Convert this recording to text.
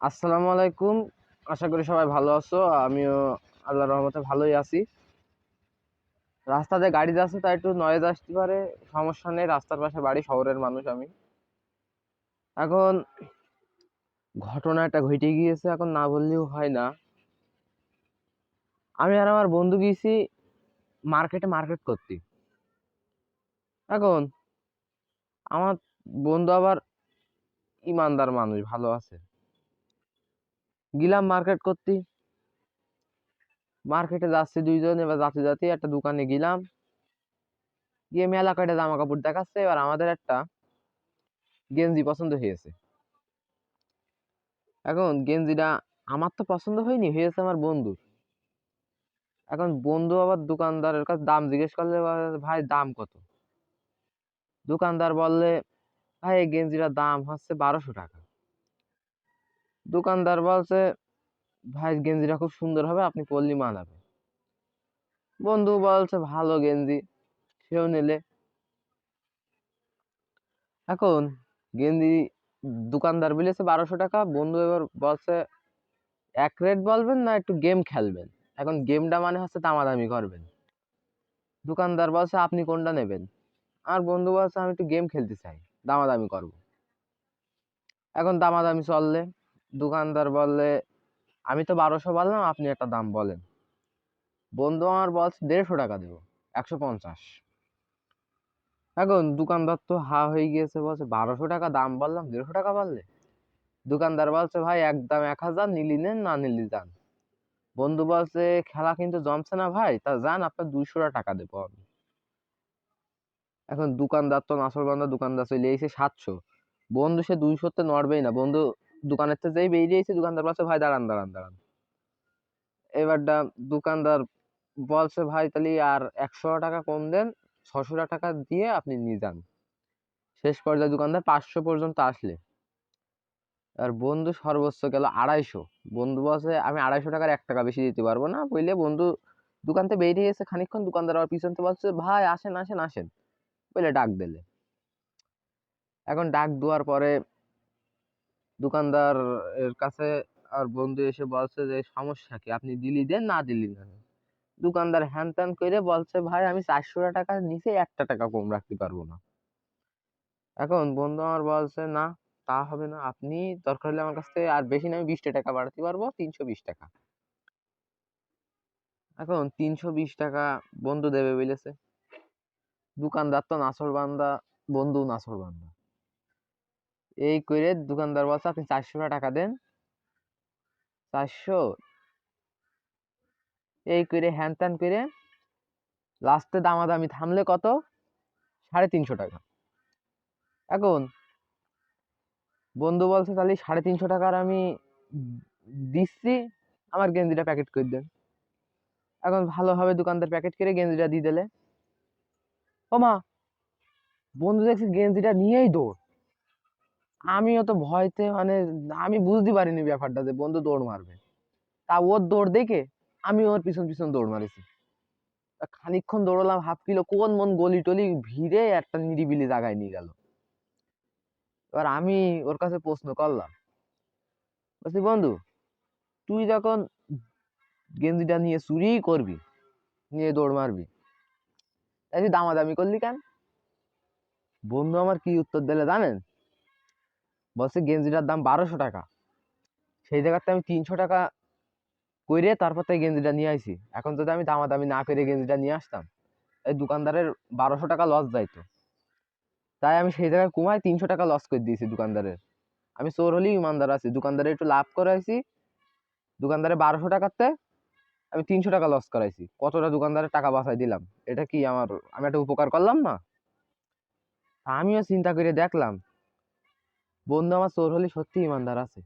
আসসালামু আলাইকুম। আশা করি সবাই ভালো আছো। আমিও আল্লাহর রহমতে ভালোই আছি। রাস্তাতে গাড়ি যাচ্ছে, তাই একটু নয়েজ আসতে পারে। সমস্যা নেই, রাস্তার পাশে বাড়ি, শহরের মানুষ আমি। এখন ঘটনা একটা ঘটে গিয়েছে, এখন না বললেও হয় না। আমি আর আমার বন্ধু গিয়েছি মার্কেটে মার্কেট করতে। এখন আমার বন্ধু আবার ইমানদার মানুষ, ভালো আছে। গেলাম মার্কেট করতে। মার্কেটে যাচ্ছি দুইজন, এবার যাতে যাতে একটা দোকানে গেলাম। গিয়ে মেলা কয়টা জামা কাপড় দেখাচ্ছে, এবার আমাদের একটা গেঞ্জি পছন্দ হয়েছে। এখন গেঞ্জিটা আমার তো পছন্দ হয়নি, হয়েছে আমার বন্ধুর। এখন বন্ধু আবার দোকানদারের কাছে দাম জিজ্ঞেস করলে ভাই, দাম কত? দোকানদার বললে, ভাই, এই গেঞ্জিটার দাম হচ্ছে বারোশো টাকা। দোকানদার বলছে, ভাই, গেঞ্জিটা খুব সুন্দর হবে, আপনি পরলি মানাবে বন্ধু বলছে, ভালো গেঞ্জি। সেও নিলে। এখন গেঞ্জি দোকানদার বলেছে বারোশো টাকা, বন্ধু এবার বলছে, এক রেট বলবেন না একটু গেম খেলবেন? এখন গেমটা মানে হচ্ছে দামাদামি করবেন। দোকানদার বলছে, আপনি কোনটা নেবেন? আর বন্ধু বলছে, আমি একটু গেম খেলতে চাই, দামাদামি করব। এখন দামাদামি চললে। দোকানদার বললে, আমি তো বারোশো বললাম, আপনি একটা দাম বলেন। বন্ধু আমার বলছে, দেড়শো টাকা দেবো, একশো পঞ্চাশ। এখন দোকানদার তো হা হয়ে গিয়েছে, বলছে, বারোশো টাকা দাম বললাম, দেড়শো টাকা বললে? দোকানদার বলছে, ভাই, একদম এক হাজার, নিলি নেন, না নিলি যান। বন্ধু বলছে, খেলা কিন্তু জমছে না ভাই, তা যান, আপনার দুইশো টাকা দেবো আমি। এখন দোকানদার তো নাসর বান্দা, দোকানদার চলে এসে সাতশো। বন্ধু সে দুইশোতে নড়বেই না, বন্ধু দোকানের থেকে যেই বেরিয়েছে দোকানদার বলছে, ভাই, দাঁড়ান দাঁড়ান দাঁড়ান। এবারটা দোকানদার বলছে, ভাই, তাহলে আর একশো টাকা কম দেন ছশো টাকা দিয়ে আপনি নিয়ে যান। শেষ পর্যায়ে দোকানদার পাঁচশো পর্যন্ত আসলে। আর বন্ধু সর্বোচ্চ গেল আড়াইশো। বন্ধু বলছে, আমি আড়াইশো টাকার এক টাকা বেশি দিতে পারব না। বললে বন্ধু দোকান থেকে বেরিয়ে গেছে খানিকক্ষণ দোকানদার আবার পিছন থেকে বলছে, ভাই, আসেন আসেন আসেন। বলে ডাক দিলে। এখন ডাক দেওয়ার পরে দোকানদার এর কাছে আর বন্ধু এসে বলছে যে, সমস্যা কি? আপনি দিলি দেন, না দিলি না দোকানদার হ্যান ত্যান করে বলছে, ভাই, আমি চারশো টাকার নিচে একটা টাকা কম রাখতে পারব না। এখন বন্ধু আমার বলছে, না, তা হবে না। আপনি দরকার হলে আমার কাছ থেকে আর বেশি না, আমি বিশটা টাকা বাড়াতে পারব, তিনশো বিশ টাকা। এখন তিনশো বিশ টাকা বন্ধু দেবে বলেছে। দোকানদার তো নাসর বান্দা বন্ধু নাসর বান্দা এই করে দোকানদার বলছে, আপনি চারশো টাকা দেন? চারশো? এই করে হ্যান ত্যান করে লাস্টে দামাদামি থামলে কত? সাড়ে তিনশো টাকা। এখন বন্ধু বলছে, তাহলে সাড়ে তিনশো টাকার আমি দিচ্ছি, আমার গেঞ্জিটা প্যাকেট করে দেন। এখন ভালোভাবে দোকানদার প্যাকেট করে গেঞ্জিটা দিয়ে দিলে। ও মা বন্ধু দেখছি গেঞ্জিটা নিয়েই দৌড়। আমিও তো ভয়তে মানে আমি বুঝতে পারিনি ব্যাপারটা যে বন্ধু দৌড় মারবে। তা ওর দৌড় দেখে আমি ওর পিছন পিছন দৌড় মারিছি। তা খানিকক্ষণ দৌড়লাম, হাফ কিলো কোন মন গলি টলি ভিড়ে একটা নিরিবিলি জায়গায় নিয়ে গেল। এবার আমি ওর কাছে প্রশ্ন করলাম, বলছি, বন্ধু, তুই যখন গেঞ্জিটা নিয়ে চুরি করবি, নিয়ে দৌড় মারবি, তাই তুই দামাদামি করলি কেন? বন্ধু আমার কি উত্তর দিলে জানেন? বলছে গেঞ্জিটার দাম বারোশো টাকা। সেই জায়গাতে আমি তিনশো টাকা করে তারপর তাই গেঞ্জিটা নিয়ে আইছি। এখন যদি আমি দামাদামি না করে গেঞ্জিটা নিয়ে আসতাম, এই দোকানদারের বারোশো টাকা লস যাইতো। তাই আমি সেই জায়গায় কমায় তিনশো টাকা লস করে দিয়েছি দোকানদারের। আমি চোর হলেই ইমানদার আছি। দোকানদারে একটু লাভ করাইছি। দোকানদারের বারোশো টাকাতে আমি তিনশো টাকা লস করাইছি। কতটা দোকানদারের টাকা বাঁচাই দিলাম? এটা কি আমার, আমি একটা উপকার করলাম না? আমিও চিন্তা করে দেখলাম বন্ধু আমার চোর হলে সত্যি ইমানদার আছে।